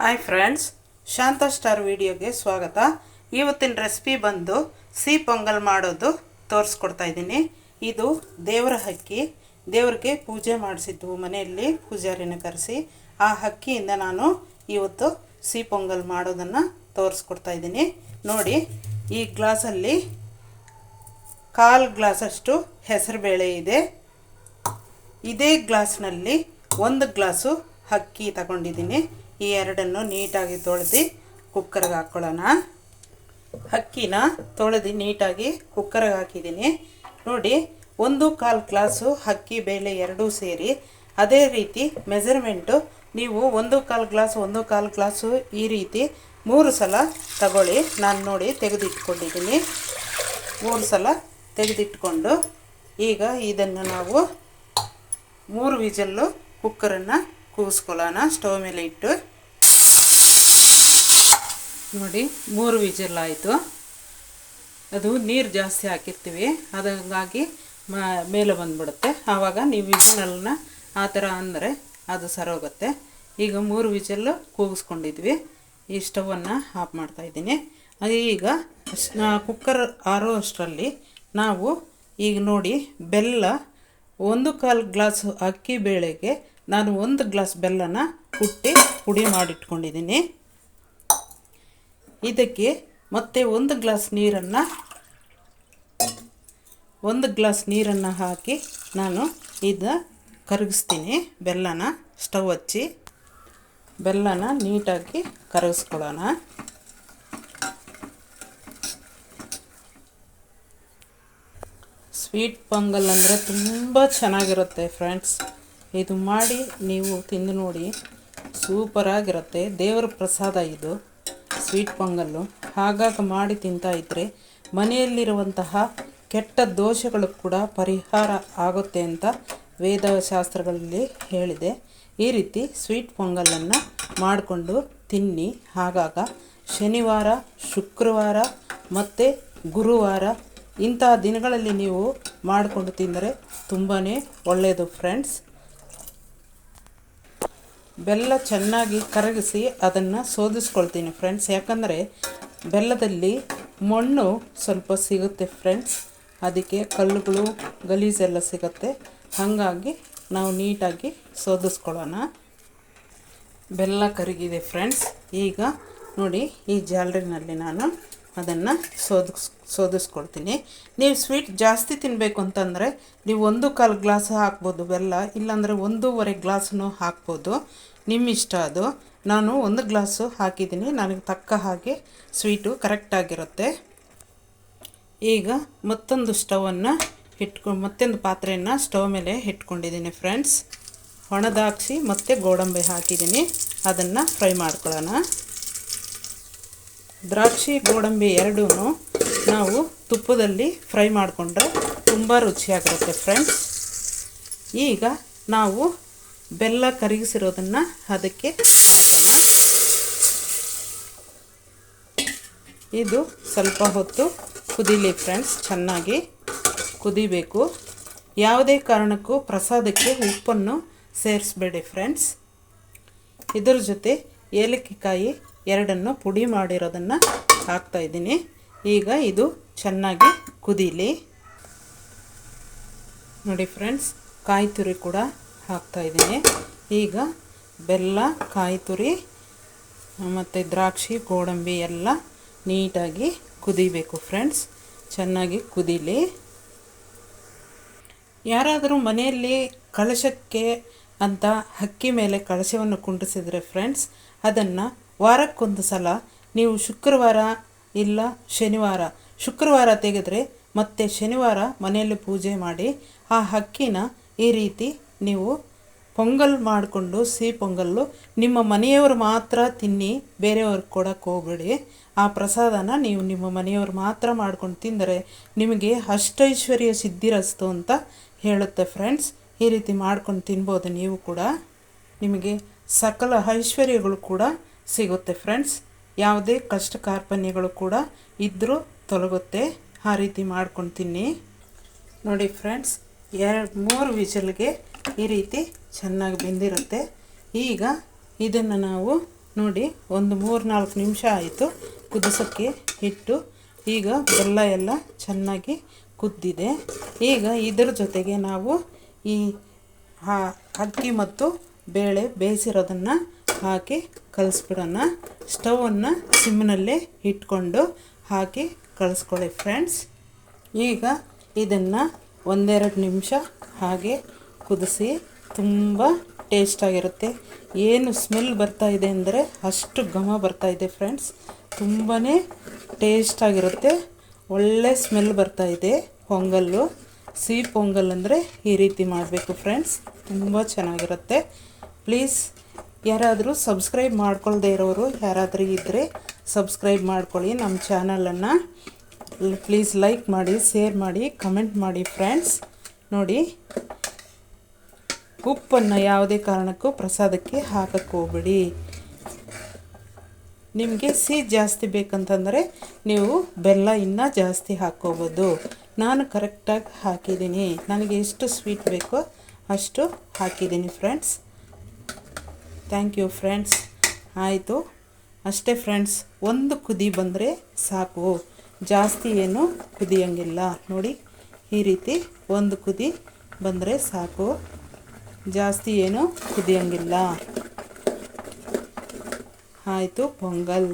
Hi friends Shanta star ವಿಡಿಯೋಗೆ ಸ್ವಾಗತ. ಇವತ್ತಿನ ರೆಸಿಪಿ ಬಂದು ಸಿಹಿ ಪೊಂಗಲ್ ಮಾಡೋದು ತೋರಿಸ್ಕೊಡ್ತಾ ಇದ್ದೀನಿ. ಇದು ದೇವರ ಹಕ್ಕಿ. ದೇವ್ರಿಗೆ ಪೂಜೆ ಮಾಡಿಸಿದ್ದು ಮನೆಯಲ್ಲಿ ಪೂಜಾರಿನ ಕರೆಸಿ. ಆ ಹಕ್ಕಿಯಿಂದ ನಾನು ಇವತ್ತು ಸಿಹಿ ಪೊಂಗಲ್ ಮಾಡೋದನ್ನು ತೋರಿಸ್ಕೊಡ್ತಾ ಇದ್ದೀನಿ. ನೋಡಿ, ಈ ಗ್ಲಾಸಲ್ಲಿ ಕಾಲು ಗ್ಲಾಸಷ್ಟು ಹೆಸರುಬೇಳೆ ಇದೆ. ಇದೇ ಗ್ಲಾಸ್ನಲ್ಲಿ ಒಂದು ಗ್ಲಾಸು ಅಕ್ಕಿ ತಗೊಂಡಿದ್ದೀನಿ. ಈ ಎರಡನ್ನು ನೀಟಾಗಿ ತೊಳೆದು ಕುಕ್ಕರ್ಗೆ ಹಾಕ್ಕೊಳ್ಳೋಣ ಅಕ್ಕಿನ ತೊಳೆದು ನೀಟಾಗಿ ಕುಕ್ಕರ್ಗೆ ಹಾಕಿದ್ದೀನಿ. ನೋಡಿ, ಒಂದು ಕಾಲು ಗ್ಲಾಸು ಅಕ್ಕಿ ಬೇಳೆ ಎರಡೂ ಸೇರಿ ಅದೇ ರೀತಿ ಮೆಜರ್ಮೆಂಟು. ನೀವು ಒಂದು ಕಾಲು ಗ್ಲಾಸ್, ಒಂದು ಕಾಲು ಗ್ಲಾಸು ಈ ರೀತಿ ಮೂರು ಸಲ ತಗೊಳ್ಳಿ. ನಾನು ನೋಡಿ ತೆಗೆದಿಟ್ಕೊಂಡಿದ್ದೀನಿ. ಮೂರು ಸಲ ತೆಗೆದಿಟ್ಕೊಂಡು ಈಗ ಇದನ್ನು ನಾವು ಮೂರು ವಿಜಲ್ಲು ಕುಕ್ಕರನ್ನು ಕೂಗಿಸ್ಕೊಳ್ಳೋಣ ಸ್ಟವ್ ಮೇಲೆ ಇಟ್ಟು. ನೋಡಿ, ಮೂರು ವಿಜಲ್ ಆಯಿತು ಅದು ನೀರು ಜಾಸ್ತಿ ಹಾಕಿರ್ತೀವಿ ಅದಂಗಾಗಿ ಮೇಲೆ ಬಂದ್ಬಿಡುತ್ತೆ. ಆವಾಗ ನೀವು ವಿಜಲನ್ನ ಆ ಥರ ಅಂದರೆ ಅದು ಸರೋಗುತ್ತೆ. ಈಗ ಮೂರು ವಿಜಲ್ಲು ಕೂಗಿಸ್ಕೊಂಡಿದ್ವಿ. ಈ ಸ್ಟವನ್ನು ಆಫ್ ಮಾಡ್ತಾಯಿದ್ದೀನಿ ಈಗ ಕುಕ್ಕರ್ ಆರೋ ಅಷ್ಟರಲ್ಲಿ ನಾವು ಈಗ ನೋಡಿ ಬೆಲ್ಲ ಒಂದು ಕಾಲು ಗ್ಲಾಸ್ ಅಕ್ಕಿ ಬೇಳೆಗೆ ನಾನು ಒಂದು ಗ್ಲಾಸ್ ಬೆಲ್ಲನ ಕುಟ್ಟಿ ಪುಡಿ ಮಾಡಿಟ್ಕೊಂಡಿದ್ದೀನಿ. ಇದಕ್ಕೆ ಮತ್ತೆ ಒಂದು ಗ್ಲಾಸ್ ನೀರನ್ನು, ಒಂದು ಗ್ಲಾಸ್ ನೀರನ್ನು ಹಾಕಿ ನಾನು ಇದು ಕರಗಿಸ್ತೀನಿ. ಬೆಲ್ಲನ ಸ್ಟವ್ ಹಚ್ಚಿ, ಬೆಲ್ಲನ ನೀಟಾಗಿ ಕರಗಿಸ್ಕೊಳ್ಳೋಣ. ಸ್ವೀಟ್ ಪೊಂಗಲ್ ಅಂದರೆ ತುಂಬ ಚೆನ್ನಾಗಿರುತ್ತೆ ಫ್ರೆಂಡ್ಸ್. ಇದು ಮಾಡಿ ನೀವು ತಿಂದು ನೋಡಿ. ಸೂಪರಾಗಿರುತ್ತೆ. ದೇವರ ಪ್ರಸಾದ ಇದು. ಸ್ವೀಟ್ ಪೊಂಗಲ್ಲು ಹಾಗಾಗಿ ಮಾಡಿ ತಿಂತಾ ಇದ್ದರೆ ಮನೆಯಲ್ಲಿರುವಂತಹ ಕೆಟ್ಟ ದೋಷಗಳು ಕೂಡ ಪರಿಹಾರ ಆಗುತ್ತೆ ಅಂತ ವೇದಶಾಸ್ತ್ರಗಳಲ್ಲಿ ಹೇಳಿದೆ. ಈ ರೀತಿ ಸ್ವೀಟ್ ಪೊಂಗಲನ್ನು ಮಾಡಿಕೊಂಡು ತಿನ್ನಿ. ಹಾಗಾಗ ಶನಿವಾರ, ಶುಕ್ರವಾರ ಮತ್ತು ಗುರುವಾರ ಇಂತಹ ದಿನಗಳಲ್ಲಿ ನೀವು ಮಾಡಿಕೊಂಡು ತಿಂದರೆ ತುಂಬಾ ಒಳ್ಳೆಯದು ಫ್ರೆಂಡ್ಸ್. ಬೆಲ್ಲ ಚೆನ್ನಾಗಿ ಕರಗಿಸಿ ಅದನ್ನು ಶೋಧಿಸ್ಕೊಳ್ತೀನಿ ಫ್ರೆಂಡ್ಸ್ ಯಾಕಂದರೆ ಬೆಲ್ಲದಲ್ಲಿ ಮಣ್ಣು ಸ್ವಲ್ಪ ಸಿಗುತ್ತೆ ಫ್ರೆಂಡ್ಸ್ ಅದಕ್ಕೆ ಕಲ್ಲುಗಳು ಗಲೀಜೆಲ್ಲ ಸಿಗುತ್ತೆ. ಹಾಗಾಗಿ ನಾವು ನೀಟಾಗಿ ಶೋಧಿಸ್ಕೊಳ್ಳೋಣ ಬೆಲ್ಲ ಕರಗಿದೆ ಫ್ರೆಂಡ್ಸ್ ಈಗ ನೋಡಿ ಈ ಜಾಲರಿನಲ್ಲಿ ನಾನು ಅದನ್ನು ಸೋದಿಸ್ ಸೋದಿಸ್ಕೊಳ್ತೀನಿ. ನೀವು ಸ್ವೀಟ್ ಜಾಸ್ತಿ ತಿನ್ನಬೇಕು ಅಂತಂದರೆ ನೀವು ಒಂದು ಕಾಲು ಗ್ಲಾಸ್ ಹಾಕ್ಬೋದು ಬೆಲ್ಲ, ಇಲ್ಲಾಂದರೆ ಒಂದೂವರೆ ಗ್ಲಾಸನ್ನು ಹಾಕ್ಬೋದು. ನಿಮ್ಮ ಇಷ್ಟ ಅದು. ನಾನು ಒಂದು ಗ್ಲಾಸು ಹಾಕಿದ್ದೀನಿ. ನನಗೆ ತಕ್ಕ ಹಾಗೆ ಸ್ವೀಟು ಕರೆಕ್ಟಾಗಿರುತ್ತೆ ಈಗ ಮತ್ತೊಂದು ಸ್ಟವನ್ನು ಇಟ್ಕೊ ಮತ್ತೊಂದು ಪಾತ್ರೆಯನ್ನು ಸ್ಟವ್ ಮೇಲೆ ಇಟ್ಕೊಂಡಿದ್ದೀನಿ ಫ್ರೆಂಡ್ಸ್. ಒಣದಾಕ್ಸಿ ಮತ್ತು ಗೋಡಂಬಿ ಹಾಕಿದ್ದೀನಿ. ಅದನ್ನು ಫ್ರೈ ಮಾಡ್ಕೊಳ್ಳೋಣ. ದ್ರಾಕ್ಷಿ ಗೋಡಂಬಿ ಎರಡೂ ನಾವು ತುಪ್ಪದಲ್ಲಿ ಫ್ರೈ ಮಾಡಿಕೊಂಡ್ರೆ ತುಂಬ ರುಚಿಯಾಗಿರುತ್ತೆ ಫ್ರೆಂಡ್ಸ್. ಈಗ ನಾವು ಬೆಲ್ಲ ಕರಗಿಸಿರೋದನ್ನು ಅದಕ್ಕೆ ಹಾಕೋಣ. ಇದು ಸ್ವಲ್ಪ ಹೊತ್ತು ಕುದೀಲಿ ಫ್ರೆಂಡ್ಸ್, ಚೆನ್ನಾಗಿ ಕುದಿಬೇಕು. ಯಾವುದೇ ಕಾರಣಕ್ಕೂ ಪ್ರಸಾದಕ್ಕೆ ಉಪ್ಪನ್ನು ಸೇರಿಸ್ಬೇಡಿ ಫ್ರೆಂಡ್ಸ್. ಇದರ ಜೊತೆ ಏಲಕ್ಕಿಕಾಯಿ ಎರಡನ್ನು ಪುಡಿ ಮಾಡಿರೋದನ್ನು ಹಾಕ್ತಾಯಿದ್ದೀನಿ ಈಗ ಇದು ಚೆನ್ನಾಗಿ ಕುದೀಲಿ. ನೋಡಿ ಫ್ರೆಂಡ್ಸ್, ಕಾಯಿ ತುರಿ ಕೂಡ ಹಾಕ್ತಾಯಿದ್ದೀನಿ ಈಗ ಬೆಲ್ಲ, ಕಾಯಿ ತುರಿ, ಮತ್ತು ದ್ರಾಕ್ಷಿ, ಗೋಡಂಬಿ ಎಲ್ಲ ನೀಟಾಗಿ ಕುದಿಬೇಕು ಫ್ರೆಂಡ್ಸ್. ಚೆನ್ನಾಗಿ ಕುದೀಲಿ. ಯಾರಾದರೂ ಮನೆಯಲ್ಲಿ ಕಳಶಕ್ಕೆ ಅಂತ ಹಕ್ಕಿ ಮೇಲೆ ಕಳಶವನ್ನು ಕುಂಡಿಸಿದರೆ ಫ್ರೆಂಡ್ಸ್, ಅದನ್ನು ವಾರಕ್ಕೊಂದು ಸಲ ನೀವು ಶುಕ್ರವಾರ ಇಲ್ಲ ಶನಿವಾರ. ಶುಕ್ರವಾರ ತೆಗೆದರೆ ಮತ್ತೆ ಶನಿವಾರ ಮನೆಯಲ್ಲಿ ಪೂಜೆ ಮಾಡಿ, ಆ ಹಕ್ಕಿನ ಈ ರೀತಿ ನೀವು ಪೊಂಗಲ್ ಮಾಡಿಕೊಂಡು, ಸಿಹಿ ಪೊಂಗಲ್ಲು ನಿಮ್ಮ ಮನೆಯವರು ಮಾತ್ರ ತಿನ್ನಿ ಬೇರೆಯವ್ರಿಗೆ ಕೊಡೋಕ್ಕೆ ಹೋಗಬೇಡಿ. ಆ ಪ್ರಸಾದನ ನೀವು ನಿಮ್ಮ ಮನೆಯವರು ಮಾತ್ರ ಮಾಡ್ಕೊಂಡು ತಿಂದರೆ ನಿಮಗೆ ಅಷ್ಟೈಶ್ವರ್ಯ ಸಿದ್ಧಿರಸ್ತು ಅಂತ ಹೇಳುತ್ತೆ ಫ್ರೆಂಡ್ಸ್ ಈ ರೀತಿ ಮಾಡ್ಕೊಂಡು ತಿನ್ಬೋದು ನೀವು ಕೂಡ. ನಿಮಗೆ ಸಕಲ ಐಶ್ವರ್ಯಗಳು ಕೂಡ ಸಿಗುತ್ತೆ ಫ್ರೆಂಡ್ಸ್ ಯಾವುದೇ ಕಷ್ಟ ಕಾರ್ಪಣ್ಯಗಳು ಕೂಡ ಇದ್ದರೂ ತೊಲಗುತ್ತೆ. ಆ ರೀತಿ ಮಾಡ್ಕೊಂಡು ತಿನ್ನಿ ನೋಡಿ ಫ್ರೆಂಡ್ಸ್ ಎರಡು, ಮೂರು ವಿಜಲ್ಗೆ ಈ ರೀತಿ ಚೆನ್ನಾಗಿ ಬೆಂದಿರುತ್ತೆ. ಈಗ ಇದನ್ನು ನಾವು ನೋಡಿ ಒಂದು ಮೂರು ನಾಲ್ಕು ನಿಮಿಷ ಆಯಿತು ಕುದಿಸೋಕ್ಕೆ ಇಟ್ಟು ಈಗ ಬೆಲ್ಲ ಎಲ್ಲ ಚೆನ್ನಾಗಿ ಕುದ್ದಿದೆ. ಈಗ ಇದರ ಜೊತೆಗೆ ನಾವು ಈ ಅಕ್ಕಿ ಮತ್ತು ಬೇಳೆ ಬೇಯಿಸಿರೋದನ್ನು ಹಾಕಿ ಕಲಿಸ್ಬಿಡೋಣ. ಸ್ಟವನ್ನು ಸಿಮ್ನಲ್ಲೇ ಇಟ್ಕೊಂಡು ಹಾಕಿ ಕಳಿಸ್ಕೊಳ್ಳಿ ಫ್ರೆಂಡ್ಸ್. ಈಗ ಇದನ್ನು ಒಂದೆರಡು ನಿಮಿಷ ಹಾಗೆ ಕುದಿಸಿ ತುಂಬ ಟೇಸ್ಟಾಗಿರುತ್ತೆ. ಏನು ಸ್ಮೆಲ್ ಬರ್ತಾ ಇದೆ ಅಂದರೆ ಅಷ್ಟು ಘಮ ಬರ್ತಾ ಇದೆ ಫ್ರೆಂಡ್ಸ್. ತುಂಬಾ ಟೇಸ್ಟಾಗಿರುತ್ತೆ. ಒಳ್ಳೆ ಸ್ಮೆಲ್ ಬರ್ತಾ ಇದೆ ಪೊಂಗಲ್ಲು. ಸಿಹಿ ಪೊಂಗಲ್ ಅಂದರೆ ಈ ರೀತಿ ಮಾಡಬೇಕು ಫ್ರೆಂಡ್ಸ್. ತುಂಬ ಚೆನ್ನಾಗಿರುತ್ತೆ. ಪ್ಲೀಸ್ ಯಾರಾದರೂ ಸಬ್ಸ್ಕ್ರೈಬ್ ಮಾಡ್ಕೊಳ್ದೇ ಇರೋರು ಯಾರಾದರೂ ಇದ್ದರೆ ಸಬ್ಸ್ಕ್ರೈಬ್ ಮಾಡ್ಕೊಳ್ಳಿ ನಮ್ಮ ಚಾನಲನ್ನು. ಪ್ಲೀಸ್ ಲೈಕ್ ಮಾಡಿ, ಶೇರ್ ಮಾಡಿ, ಕಮೆಂಟ್ ಮಾಡಿ ಫ್ರೆಂಡ್ಸ್. ನೋಡಿ, ಉಪ್ಪನ್ನು ಯಾವುದೇ ಕಾರಣಕ್ಕೂ ಪ್ರಸಾದಕ್ಕೆ ಹಾಕಕ್ಕೆ ಹೋಗ್ಬಿಡಿ. ನಿಮಗೆ ಸಿಹಿ ಜಾಸ್ತಿ ಬೇಕಂತಂದರೆ ನೀವು ಬೆಲ್ಲ ಇನ್ನೂ ಜಾಸ್ತಿ ಹಾಕ್ಕೋಬೋದು. ನಾನು ಕರೆಕ್ಟಾಗಿ ಹಾಕಿದ್ದೀನಿ. ನನಗೆ ಎಷ್ಟು ಸ್ವೀಟ್ ಬೇಕೋ ಅಷ್ಟು ಹಾಕಿದ್ದೀನಿ ಫ್ರೆಂಡ್ಸ್. ಥ್ಯಾಂಕ್ ಯು ಫ್ರೆಂಡ್ಸ್ ಆಯಿತು. ಅಷ್ಟೇ ಫ್ರೆಂಡ್ಸ್ ಒಂದು ಕುದಿ ಬಂದರೆ ಸಾಕು. ಜಾಸ್ತಿ ಏನು ಕುದಿಯಂಗಿಲ್ಲ. ನೋಡಿ, ಈ ರೀತಿ ಒಂದು ಕುದಿ ಬಂದರೆ ಸಾಕು. ಜಾಸ್ತಿ ಏನು ಕುದಿಯಂಗಿಲ್ಲ. ಆಯಿತು, ಪೊಂಗಲ್.